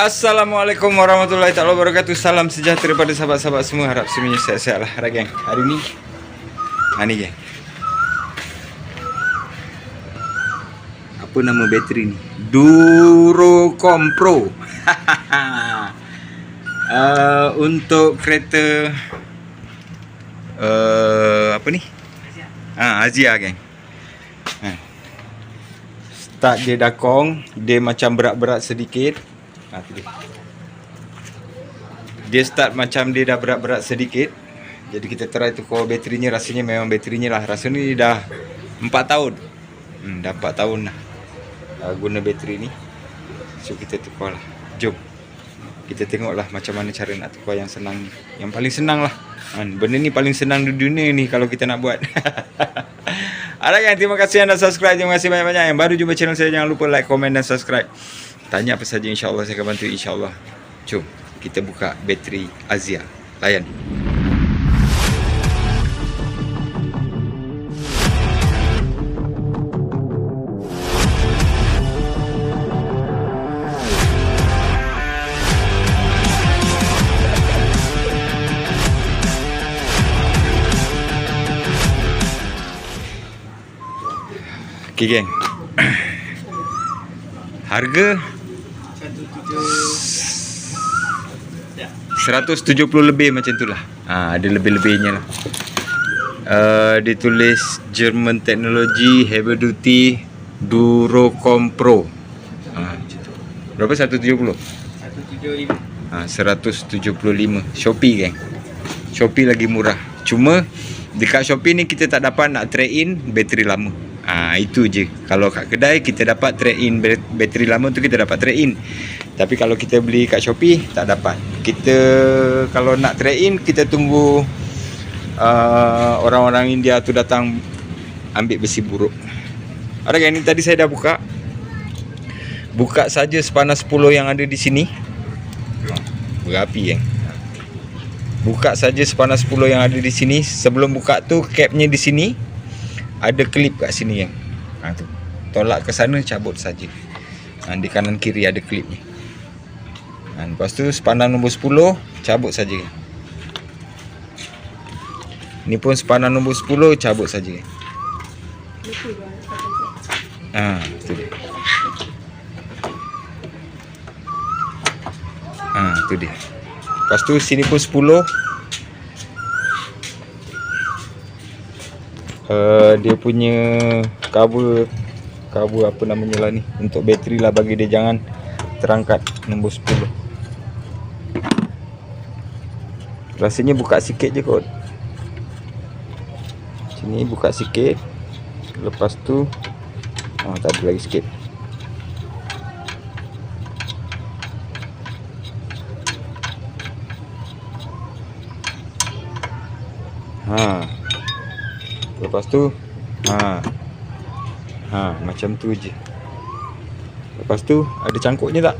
Assalamualaikum warahmatullahi taala wabarakatuh. Salam sejahtera pada sahabat-sahabat semua. Harap semuanya sihat-sihat lah. Hari geng. Hari ni. Ha ni geng. Apa nama bateri ni? Durocom Pro. uh, untuk kereta uh, apa ni? Ah, Azia geng. Ha. Start dia dakong, dia macam berat-berat sedikit. Ha, tu dia. Dia start macam dia dah berat-berat sedikit. Jadi kita try tukar baterinya rasanya memang baterinya lah. Rasa ni dah 4 tahun. Hmm, dah 4 tahun lah uh, guna bateri ni. So kita tukar lah. Jom. Kita tengok lah macam mana cara nak tukar yang senang ni. Yang paling senang lah. Benda ni paling senang di dunia ni kalau kita nak buat. Alright terima kasih anda subscribe. Terima kasih banyak-banyak. Yang baru jumpa channel saya, jangan lupa like, komen dan subscribe. Tanya apa saja insyaAllah saya akan bantu insyaAllah. Jom kita buka bateri Azia. Layan. Okay geng. Harga 170 lebih macam tu lah. Ha, Ada lebih-lebihnya lah. Uh, Dia tulis German Technology Heavy Duty Durocom Pro ha. Berapa? 170? 175 ha, 175 Shopee kan Shopee lagi murah. Cuma Dekat Shopee ni kita tak dapat nak trade in Bateri lama. Ha, Itu je. Kalau kat kedai kita dapat trade in Bateri lama tu kita dapat trade in Tapi kalau kita beli kat Shopee Tak dapat. Kita Kalau nak trade in Kita tunggu uh, Orang-orang India tu datang Ambil besi buruk. Alright ni tadi saya dah buka. Buka saja sepanas 10 yang ada di sini. Berapi kan Buka saja sepanas 10 yang ada di sini. Sebelum buka tu capnya di sini. Ada klip kat sini yang ha, tu. Tolak ke sana cabut saja. Ha, Di kanan kiri ada klip ni ha, Lepas tu sepanang nombor 10 Cabut saja. Ni pun sepanang nombor 10 Cabut saja. Ha, tu dia Ha, tu dia. Lepas tu sini pun 10. Uh, dia punya cover cover apa namanya lah ni? Untuk bateri lah bagi dia jangan terangkat nombor 10 rasanya buka sikit je kot sini buka sikit lepas tu oh, tak ada lagi sikit Ha. Lepas tu ha. Ha, macam tu je. Lepas tu ada cangkuknya tak?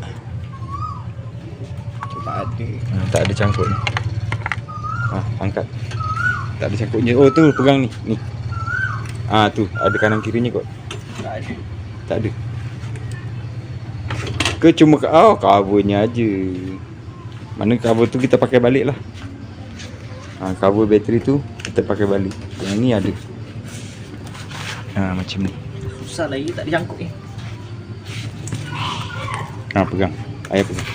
Tak ada Ha, tak ada cangkuk ni. Ha, angkat. Tak ada cangkuknya. Oh tu pegang ni. Ni. Ah tu ada kanan kirinya kot. Tak ada Tak ada. Ke cuma oh covernya aja. Mana cover tu kita pakai balik lah. Ha, cover bateri tu kita pakai balik. Yang ni ada. Ha, macam ni. Susah lagi tak ada jangkuk ni Ha, pegang. Ayah pegang.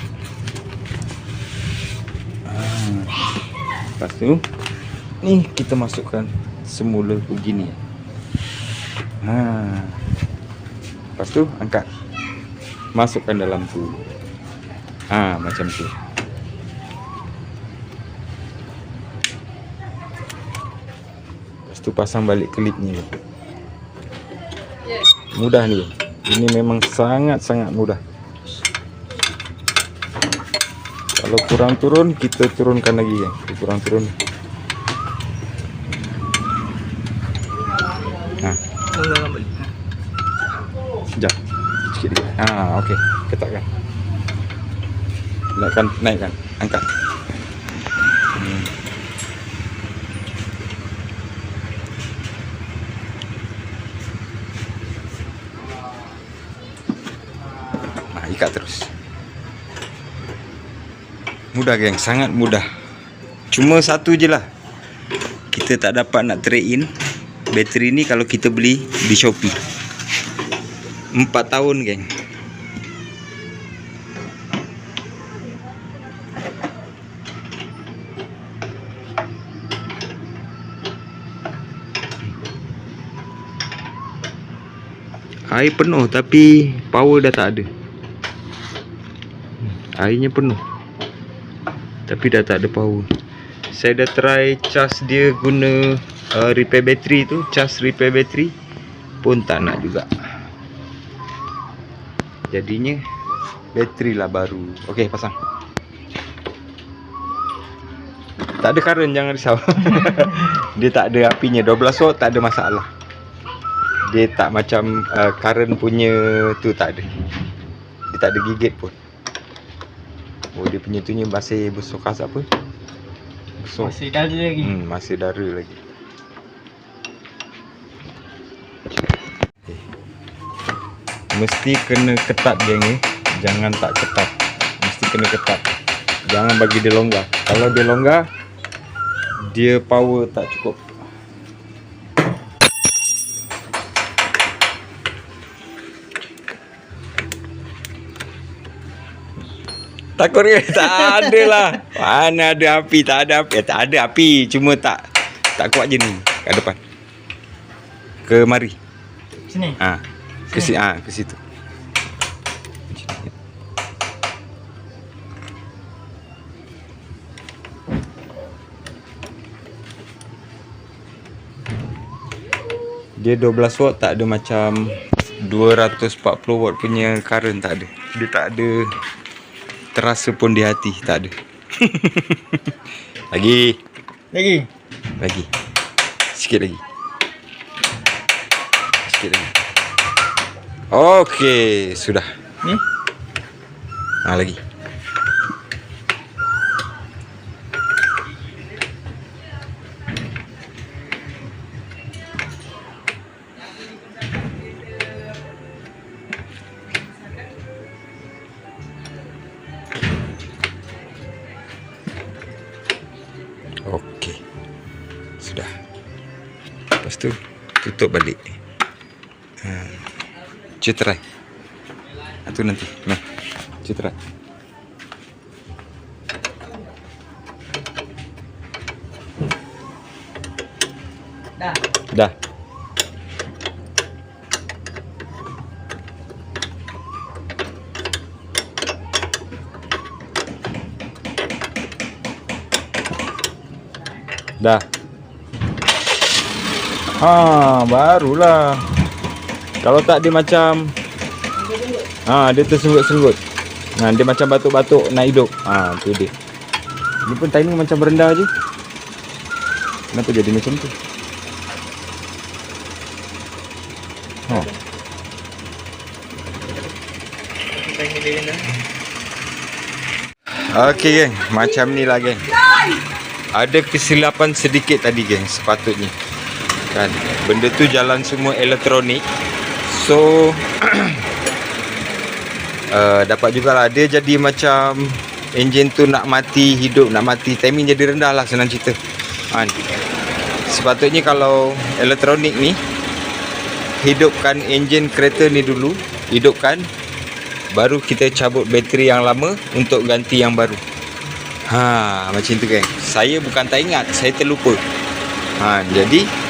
Lepas tu ni kita masukkan semula begini. Ha. Lepas tu angkat. Masukkan dalam tu. Ha, macam tu. Lepas tu pasang balik klip ni. Mudah ni. Ini memang sangat-sangat mudah. Kalau kurang turun, kita turunkan lagi ya. Kurang turun. Ha, sekejap. Sikit lagi. Ha, okey. Ketatkan. Naikkan, naikkan. Angkat. Hmm. Ha, ikat terus. Mudah geng, sangat mudah. Cuma satu je lah. Kita tak dapat nak trade in bateri ni kalau kita beli di Shopee. 4 tahun geng. Air penuh tapi power dah tak ada. Airnya penuh. Tapi dah tak ada power. Saya dah try cas dia guna uh, repair bateri tu, cas repair bateri pun tak nak juga. Jadinya bateri lah baru. Okey, pasang. Tak ada current jangan risau. dia tak ada apinya 12 watt tak ada masalah. Dia tak macam uh, current punya tu tak ada. Dia tak ada gigit pun. Oh dia punya tu nya masih bersokas apa? Besok. Masih dara lagi. Hmm, masih dara lagi. Mesti kena ketat geng ni. Jangan tak ketat. Mesti kena ketat. Jangan bagi dia longgar. Kalau dia longgar, dia power tak cukup. Takut ke? Tak ada lah. Mana ada api? Tak ada api. Eh, tak ada api. Cuma tak tak kuat je ni. Kat depan. Ke mari. Sini. Ha. Ke situ. Ha, ke situ. Dia 12 watt tak ada macam 240 watt punya current tak ada. Dia tak ada terasa pun di hati tak ada. lagi, Lagi. lagi. Sikit lagi. Sikit lagi. Okey, sudah. Ni. Ha lagi. Lepas tu tutup balik. Ha. Cuba try. Itu nanti. Nah. Cuba try. Dah. Dah. Dah. Ha, barulah. Kalau tak dia macam Ha, dia tersenggut-senggut. Ha, dia macam batuk-batuk nak hidup. Ha, tu dia. Ni pun timing macam berendah je. Kenapa jadi macam tu? Ha. Dia. Okey geng, macam ni lah geng. Ada kesilapan sedikit tadi geng sepatutnya. Kan, benda tu jalan semua elektronik. So uh, dapat jugalah dia jadi macam enjin tu nak mati hidup nak mati timing jadi rendah lah senang cerita. Kan. Sepatutnya kalau elektronik ni hidupkan enjin kereta ni dulu, hidupkan baru kita cabut bateri yang lama untuk ganti yang baru. Ha, macam tu kan. Saya bukan tak ingat, saya terlupa. Ha, jadi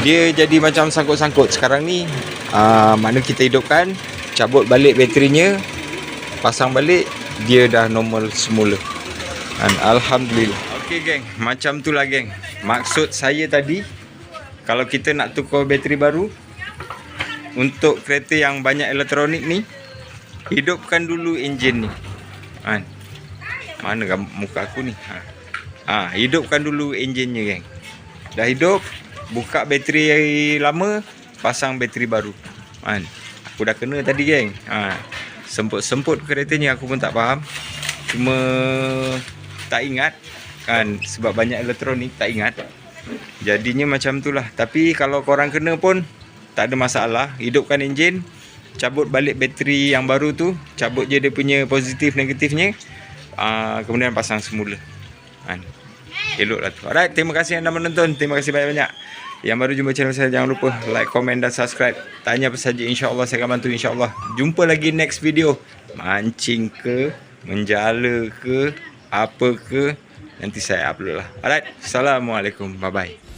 dia jadi macam sangkut-sangkut. Sekarang ni uh, mana kita hidupkan, cabut balik baterinya, pasang balik, dia dah normal semula. Dan alhamdulillah. Okey geng, macam tu lah geng. Maksud saya tadi kalau kita nak tukar bateri baru untuk kereta yang banyak elektronik ni hidupkan dulu enjin ni. Kan? Mana muka aku ni? Ha. ha, hidupkan dulu enjinnya geng. Dah hidup, buka bateri lama, pasang bateri baru. Kan? Aku dah kena tadi geng. Ha. Semput-semput keretanya aku pun tak faham. Cuma tak ingat kan sebab banyak elektronik tak ingat. Jadinya macam tu lah. Tapi kalau korang kena pun tak ada masalah. Hidupkan enjin, cabut balik bateri yang baru tu, cabut je dia punya positif negatifnya. uh, kemudian pasang semula. Kan. Eloklah tu. Alright, terima kasih yang dah menonton. Terima kasih banyak-banyak. Yang baru jumpa channel saya jangan lupa like, komen dan subscribe. Tanya apa saja insya-Allah saya akan bantu insya-Allah. Jumpa lagi next video. Mancing ke, menjala ke, apa ke nanti saya upload lah. Alright, Assalamualaikum. Bye bye.